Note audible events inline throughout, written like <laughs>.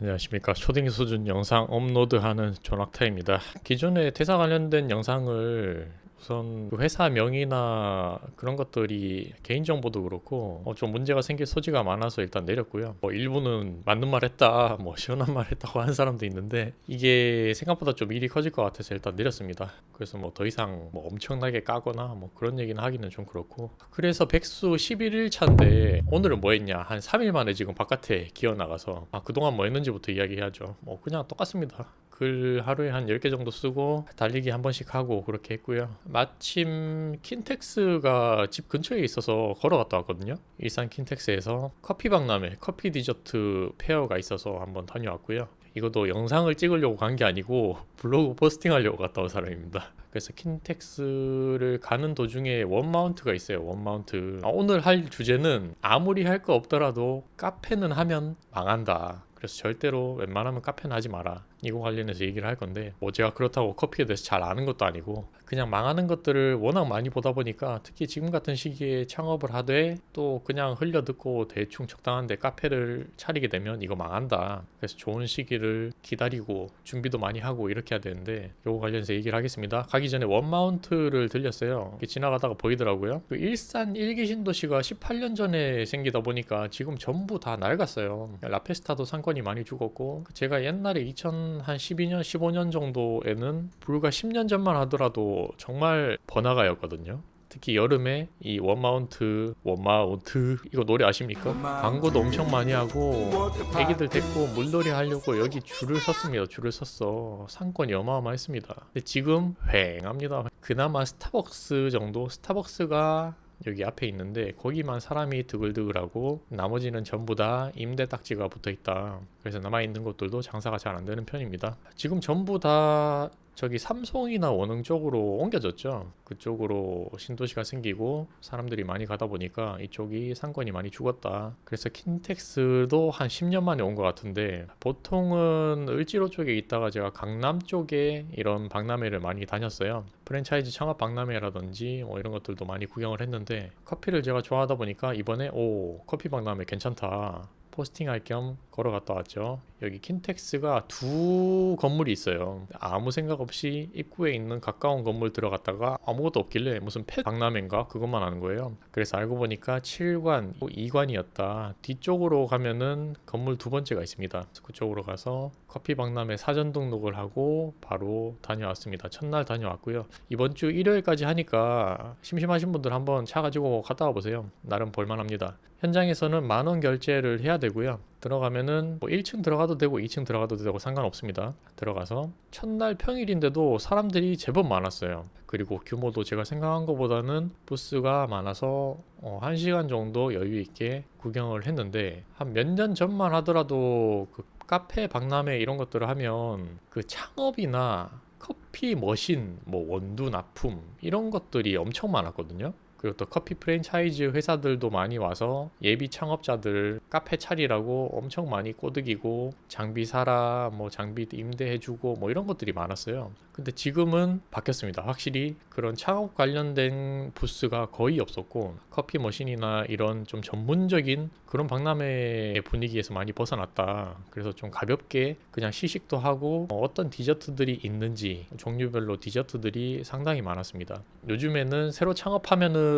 안녕하십니까. 초딩 수준 영상 업로드하는 존학타입니다. 기존에 퇴사 관련된 영상을 우선 그 회사 명의나 그런 것들이 개인정보도 그렇고 어, 좀 문제가 생길 소지가 많아서 일단 내렸고요. 뭐 일부는 맞는 말 했다 뭐 시원한 말 했다고 하는 사람도 있는데 이게 생각보다 좀 일이 커질 것 같아서 일단 내렸습니다. 그래서 뭐 더 이상 뭐 엄청나게 까거나 뭐 그런 얘기는 하기는 좀 그렇고. 그래서 백수 11일 차인데 오늘은 뭐 했냐? 한 3일 만에 지금 바깥에 기어 나가서 아 그동안 뭐 했는지부터 이야기해야죠. 뭐 그냥 똑같습니다 글 하루에 한 10개 정도 쓰고 달리기 한 번씩 하고 그렇게 했고요 마침 킨텍스가 집 근처에 있어서 걸어갔다 왔거든요 일산 킨텍스에서 커피 박람회 커피 디저트 페어가 있어서 한번 다녀왔고요 이것도 영상을 찍으려고 간 게 아니고 <laughs> 블로그 포스팅 하려고 갔다 온 사람입니다. 그래서 킨텍스를 가는 도중에 원마운트가 있어요. 원마운트. 아, 오늘 할 주제는 아무리 할 거 없더라도 카페는 하면 망한다. 그래서 절대로 웬만하면 카페는 하지 마라. 이거 관련해서 얘기를 할 건데 뭐 제가 그렇다고 커피에 대해서 잘 아는 것도 아니고 그냥 망하는 것들을 워낙 많이 보다 보니까 특히 지금 같은 시기에 창업을 하되 또 그냥 흘려 듣고 대충 적당한데 카페를 차리게 되면 이거 망한다. 그래서 좋은 시기를 기다리고 준비도 많이 하고 이렇게 해야 되는데 요거 관련해서 얘기를 하겠습니다. 가기 전에 원마운트를 들렸어요. 지나가다가 보이더라고요. 그 일산 일기 신도시가 18년 전에 생기다 보니까 지금 전부 다 낡았어요. 라페스타도 상권 이 많이 죽었고 제가 옛날에 2000한 12년, 15년 정도에는 불과 10년 전만 하더라도 정말 번화가였거든요. 특히 여름에 이 원마운트, 원마운트 이거 노래 아십니까? 광고도 엄청 많이 하고 애기들 데리고 물놀이 하려고 여기 줄을 섰습니다. 줄을 섰어. 상권이 어마어마했습니다. 근데 지금 휑합니다. 그나마 스타벅스 정도? 스타벅스가 여기 앞에 있는데 거기만 사람이 드글드글하고 나머지는 전부 다 임대 딱지가 붙어 있다. 그래서 남아 있는 곳들도 장사가 잘 안 되는 편입니다. 지금 전부 다 저기 삼성이나 원흥 쪽으로 옮겨졌죠. 그쪽으로 신도시가 생기고 사람들이 많이 가다 보니까 이쪽이 상권이 많이 죽었다. 그래서 킨텍스도 한 10년 만에 온 것 같은데 보통은 을지로 쪽에 있다가 제가 강남 쪽에 이런 박람회를 많이 다녔어요. 프랜차이즈 창업 박람회라든지 뭐 이런 것들도 많이 구경을 했는데 커피를 제가 좋아하다 보니까 이번에 오 커피 박람회 괜찮다. 포스팅할 겸 걸어갔다 왔죠. 여기 킨텍스가 두 건물이 있어요. 아무 생각 없이 입구에 있는 가까운 건물 들어갔다가 아무것도 없길래 무슨 펫 박람회인가 그것만 아는 거예요. 그래서 알고 보니까 7관, 2관이었다. 뒤쪽으로 가면은 건물 두 번째가 있습니다. 그쪽으로 가서 커피 박람회 사전 등록을 하고 바로 다녀왔습니다. 첫날 다녀왔고요. 이번 주 일요일까지 하니까 심심하신 분들 한번 차 가지고 갔다 와 보세요. 나름 볼만합니다. 현장에서는 만 원 결제를 해야 되고요. 들어가면은 뭐 1층 들어가도 되고 2층 들어가도 되고 상관없습니다. 들어가서 첫날 평일인데도 사람들이 제법 많았어요. 그리고 규모도 제가 생각한 것보다는 부스가 많아서 어, 1시간 정도 여유 있게 구경을 했는데 한 몇 년 전만 하더라도 그 카페 박람회 이런 것들을 하면 그 창업이나 커피 머신, 뭐 원두 납품 이런 것들이 엄청 많았거든요. 그리고 또 커피 프랜차이즈 회사들도 많이 와서 예비 창업자들 카페 차리라고 엄청 많이 꼬드기고 장비 사라 뭐 장비 임대해주고 뭐 이런 것들이 많았어요. 근데 지금은 바뀌었습니다. 확실히 그런 창업 관련된 부스가 거의 없었고 커피 머신이나 이런 좀 전문적인 그런 박람회 분위기에서 많이 벗어났다. 그래서 좀 가볍게 그냥 시식도 하고 어, 어떤 디저트들이 있는지 종류별로 디저트들이 상당히 많았습니다. 요즘에는 새로 창업하면은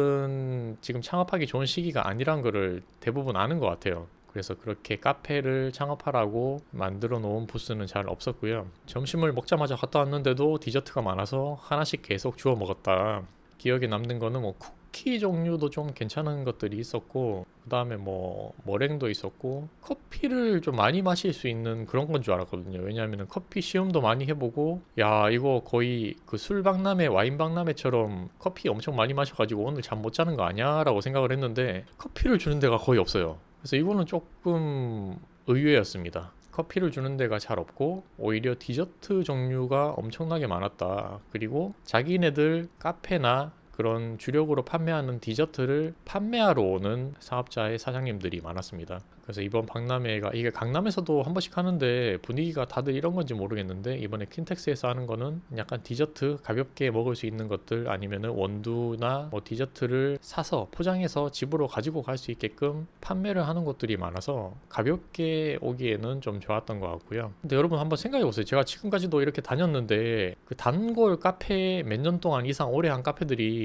지금 창업하기 좋은 시기가 아니란 거를 대부분 아는 것 같아요. 그래서 그렇게 카페를 창업하라고 만들어 놓은 부스는 잘 없었고요. 점심을 먹자마자 갔다 왔는데도 디저트가 많아서 하나씩 계속 주워 먹었다. 기억에 남는 거는 뭐 쿠키 종류도 좀 괜찮은 것들이 있었고 그 다음에 뭐 머랭도 있었고 커피를 좀 많이 마실 수 있는 그런 건 줄 알았거든요. 왜냐하면 커피 시음도 많이 해보고 야 이거 거의 그 술 박람회 와인 박람회처럼 커피 엄청 많이 마셔가지고 오늘 잠 못 자는 거 아니야 라고 생각을 했는데 커피를 주는 데가 거의 없어요. 그래서 이거는 조금 의외였습니다. 커피를 주는 데가 잘 없고 오히려 디저트 종류가 엄청나게 많았다. 그리고 자기네들 카페나 그런 주력으로 판매하는 디저트를 판매하러 오는 사업자의 사장님들이 많았습니다. 그래서 이번 박람회가 이게 강남에서도 한 번씩 하는데 분위기가 다들 이런 건지 모르겠는데 이번에 킨텍스에서 하는 거는 약간 디저트 가볍게 먹을 수 있는 것들 아니면은 원두나 뭐 디저트를 사서 포장해서 집으로 가지고 갈 수 있게끔 판매를 하는 곳들이 많아서 가볍게 오기에는 좀 좋았던 것 같고요. 근데 여러분 한번 생각해 보세요. 제가 지금까지도 이렇게 다녔는데 그 단골 카페 몇 년 동안 이상 오래 한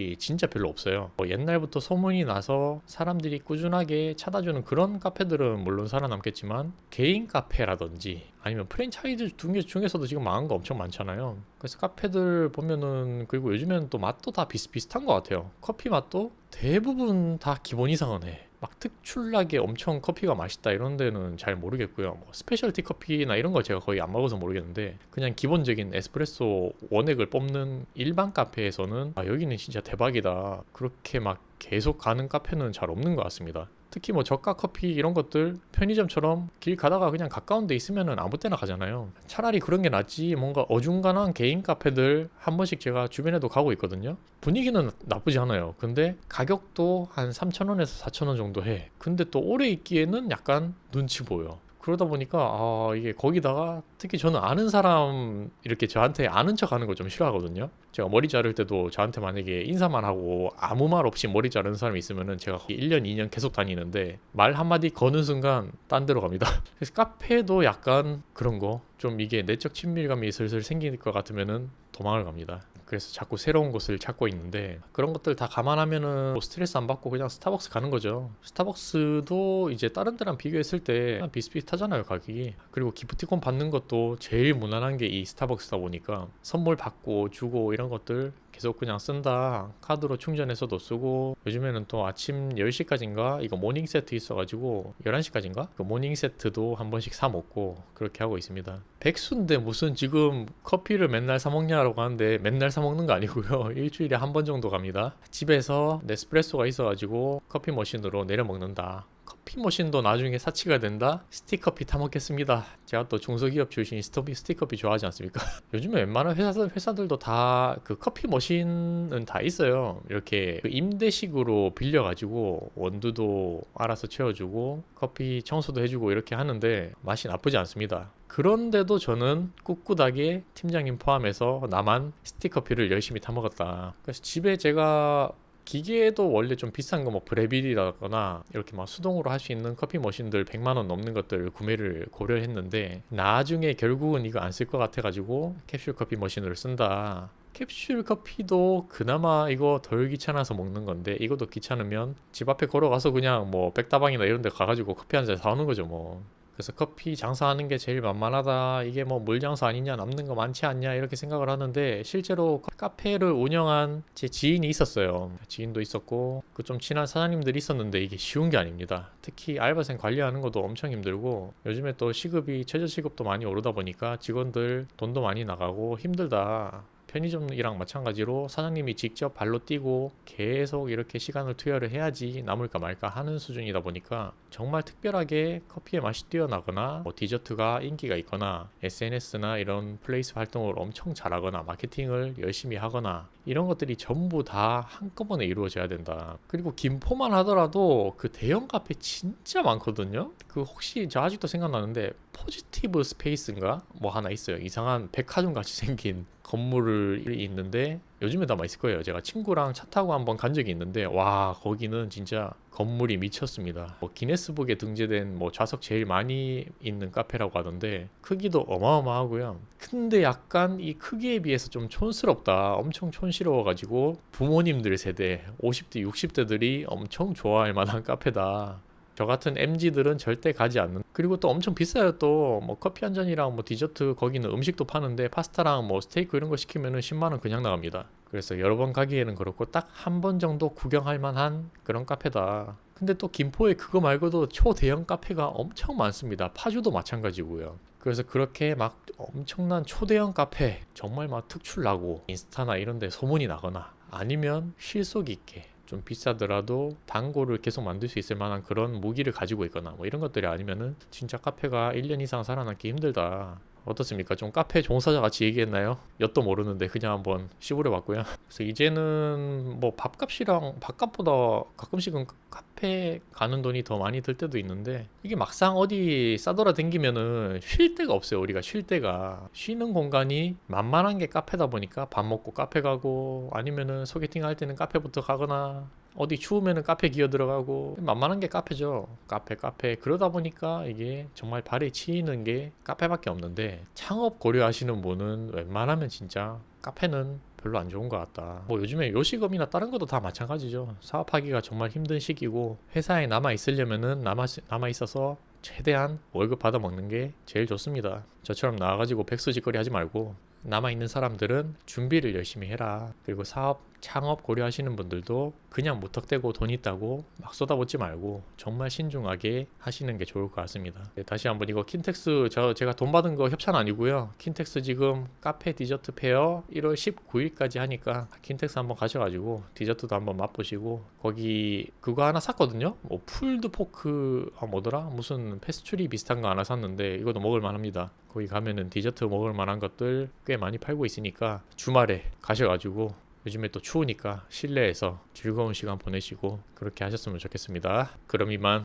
카페들이 진짜 별로 없어요. 뭐 옛날부터 소문이 나서 사람들이 꾸준하게 찾아주는 그런 카페들은 물론 살아남겠지만 개인 카페라든지 아니면 프랜차이즈 중에, 중에서도 지금 망한 거 엄청 많잖아요. 그래서 카페들 보면은 그리고 요즘에는 또 맛도 다 비슷비슷한 것 같아요. 커피 맛도 대부분 다 기본 이상은 해. 막 특출나게 엄청 커피가 맛있다 이런 데는 잘 모르겠고요. 뭐 스페셜티 커피나 이런 걸 제가 거의 안 먹어서 모르겠는데 그냥 기본적인 에스프레소 원액을 뽑는 일반 카페에서는 아 여기는 진짜 대박이다. 그렇게 막 계속 가는 카페는 잘 없는 것 같습니다. 특히 뭐 저가 커피 이런 것들 편의점처럼 길 가다가 그냥 가까운 데 있으면은 아무 때나 가잖아요. 차라리 그런 게 낫지 뭔가 어중간한 개인 카페들 한 번씩 제가 주변에도 가고 있거든요. 분위기는 나쁘지 않아요. 근데 가격도 한 3,000원에서 4,000원 정도 해. 근데 또 오래 있기에는 약간 눈치 보여. 그러다 보니까 아 이게 거기다가 특히 저는 아는 사람 이렇게 저한테 아는 척 하는 걸 좀 싫어하거든요. 제가 머리 자를 때도 저한테 만약에 인사만 하고 아무 말 없이 머리 자르는 사람이 있으면은 제가 1년 2년 계속 다니는데 말 한마디 거는 순간 딴 데로 갑니다. <laughs> 그래서 카페도 약간 그런 거 좀 이게 내적 친밀감이 슬슬 생길 것 같으면은 도망을 갑니다. 그래서 자꾸 새로운 곳을 찾고 있는데 그런 것들 다 감안하면은 뭐 스트레스 안 받고 그냥 스타벅스 가는 거죠. 스타벅스도 이제 다른 데랑 비교했을 때 비슷비슷하잖아요 가격이. 그리고 기프티콘 받는 것도 제일 무난한 게 이 스타벅스다 보니까 선물 받고 주고 이런 것들 계속 그냥 쓴다. 카드로 충전해서도 쓰고 요즘에는 또 아침 10시까지인가 이거 모닝 세트 있어가지고 11시까지인가 그 모닝 세트도 한 번씩 사 먹고 그렇게 하고 있습니다. 백수인데 무슨 지금 커피를 맨날 사 먹냐라고 하는데 맨날 사 먹는 거 아니고요. <laughs> 일주일에 한 번 정도 갑니다. 집에서 네스프레소가 있어가지고 커피 머신으로 내려 먹는다. 커피 머신도 나중에 사치가 된다. 스틱커피 타 먹겠습니다. 제가 또 중소기업 출신이 스토비 스틱커피 좋아하지 않습니까? <laughs> 요즘에 웬만한 회사들 회사들도 다 그 커피 머신은 다 있어요. 이렇게 그 임대식으로 빌려가지고 원두도 알아서 채워주고 커피 청소도 해주고 이렇게 하는데 맛이 나쁘지 않습니다. 그런데도 저는 꿋꿋하게 팀장님 포함해서 나만 스틱커피를 열심히 타 먹었다. 그래서 집에 제가 기계도 원래 좀 비싼 거 뭐 브레빌이라거나 이렇게 막 수동으로 할 수 있는 커피 머신들 100만 원 넘는 것들 구매를 고려했는데 나중에 결국은 이거 안 쓸 것 같아 가지고 캡슐 커피 머신을 쓴다. 캡슐 커피도 그나마 이거 덜 귀찮아서 먹는 건데 이것도 귀찮으면 집 앞에 걸어가서 그냥 뭐 백다방이나 이런 데 가가지고 커피 한 잔 사오는 거죠 뭐. 그래서 커피 장사하는 게 제일 만만하다. 이게 뭐 물 장사 아니냐, 남는 거 많지 않냐 이렇게 생각을 하는데 실제로 카페를 운영한 제 지인이 있었어요. 지인도 있었고 그 좀 친한 사장님들이 있었는데 이게 쉬운 게 아닙니다. 특히 알바생 관리하는 것도 엄청 힘들고 요즘에 또 시급이 최저 시급도 많이 오르다 보니까 직원들 돈도 많이 나가고 힘들다. 편의점이랑 마찬가지로 사장님이 직접 발로 뛰고 계속 이렇게 시간을 투여를 해야지 남을까 말까 하는 수준이다 보니까 정말 특별하게 커피의 맛이 뛰어나거나 뭐 디저트가 인기가 있거나 SNS나 이런 플레이스 활동을 엄청 잘하거나 마케팅을 열심히 하거나 이런 것들이 전부 다 한꺼번에 이루어져야 된다. 그리고 김포만 하더라도 그 대형 카페 진짜 많거든요. 그 혹시 저 아직도 생각나는데 포지티브 스페이스인가 뭐 하나 있어요. 이상한 백화점 같이 <laughs> 생긴 건물이 있는데 요즘에 아마 있을 거예요. 제가 친구랑 차 타고 한번 간 적이 있는데 와 거기는 진짜 건물이 미쳤습니다. 뭐 기네스북에 등재된 뭐 좌석 제일 많이 있는 카페라고 하던데 크기도 어마어마하고요. 근데 약간 이 크기에 비해서 좀 촌스럽다. 엄청 촌스러워가지고 부모님들 세대 50대 60대들이 엄청 좋아할 만한 카페다. 저 같은 MZ들은 절대 가지 않는. 그리고 또 엄청 비싸요. 또 뭐 커피 한 잔이랑 뭐 디저트 거기는 음식도 파는데 파스타랑 뭐 스테이크 이런 거 시키면은 10만 원 그냥 나갑니다. 그래서 여러 번 가기에는 그렇고 딱 한 번 정도 구경할 만한 그런 카페다. 근데 또 김포에 그거 말고도 초대형 카페가 엄청 많습니다. 파주도 마찬가지고요. 그래서 그렇게 막 엄청난 초대형 카페 정말 막 특출나고 인스타나 이런 데 소문이 나거나 아니면 실속 있게 좀 비싸더라도 단골을 계속 만들 수 있을 만한 그런 무기를 가지고 있거나 뭐 이런 것들이 아니면은 진짜 카페가 1년 이상 살아남기 힘들다. 어떻습니까? 좀 카페 종사자 같이 얘기했나요? 엿도 모르는데 그냥 한번 시부려 봤고요. <laughs> 그래서 이제는 뭐 밥값이랑 밥값보다 가끔씩은 카페 가는 돈이 더 많이 들 때도 있는데 이게 막상 어디 싸돌아 댕기면은 쉴 데가 없어요. 우리가 쉴 데가 쉬는 공간이 만만한 게 카페다 보니까 밥 먹고 카페 가고 아니면은 소개팅 할 때는 카페부터 가거나 어디 추우면은 카페 기어 들어가고 만만한 게 카페죠. 카페 카페 그러다 보니까 이게 정말 발에 치이는 게 카페밖에 없는데 창업 고려하시는 분은 웬만하면 진짜 카페는 별로 안 좋은 것 같다. 뭐 요즘에 요식업이나 다른 것도 다 마찬가지죠. 사업하기가 정말 힘든 시기고 회사에 남아 있으려면은 남아 남아 있어서 최대한 월급 받아 먹는 게 제일 좋습니다. 저처럼 나와가지고 백수짓거리 하지 말고 남아 있는 사람들은 준비를 열심히 해라. 그리고 사업 창업 고려하시는 분들도 그냥 무턱대고 돈 있다고 막 쏟아붓지 말고 정말 신중하게 하시는 게 좋을 것 같습니다. 네, 다시 한번 이거 킨텍스 저 제가 돈 받은 거 협찬 아니고요. 킨텍스 지금 카페 디저트 페어 1월 19일까지 하니까 킨텍스 한번 가셔가지고 디저트도 한번 맛보시고 거기 그거 하나 샀거든요. 뭐 풀드 포크 아 뭐더라 무슨 페스츄리 비슷한 거 하나 샀는데 이것도 먹을 만합니다. 거기 가면은 디저트 먹을 만한 것들 꽤 많이 팔고 있으니까 주말에 가셔가지고 요즘에 또 추우니까 실내에서 즐거운 시간 보내시고 그렇게 하셨으면 좋겠습니다. 그럼 이만